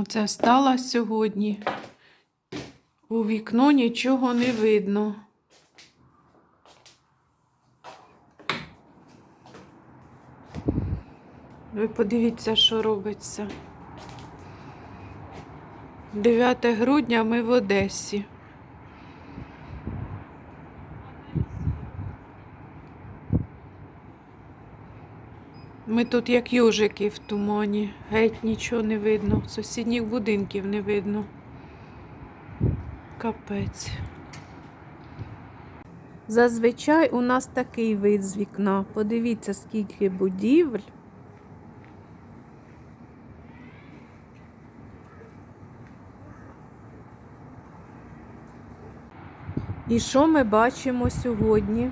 Оце стала сьогодні. У вікно нічого не видно. Ви подивіться, що робиться. 9 грудня ми в Одесі. Ми тут як южики в тумані. Геть нічого не видно. Сусідніх будинків не видно. Капець. Зазвичай у нас такий вид з вікна. Подивіться, скільки будівель. І що ми бачимо сьогодні?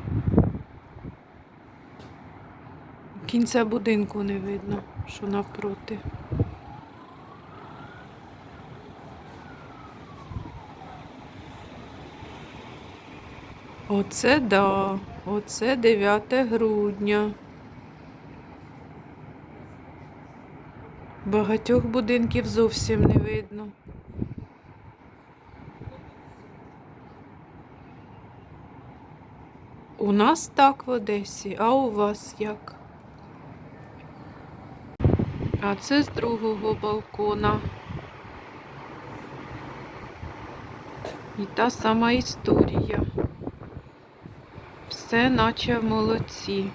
Кінця будинку не видно, що навпроти. Оце да, оце 9 грудня. Багатьох будинків зовсім не видно. У нас так в Одесі, а у вас як? А це з другого балкона. І та сама історія. Все наче молодці.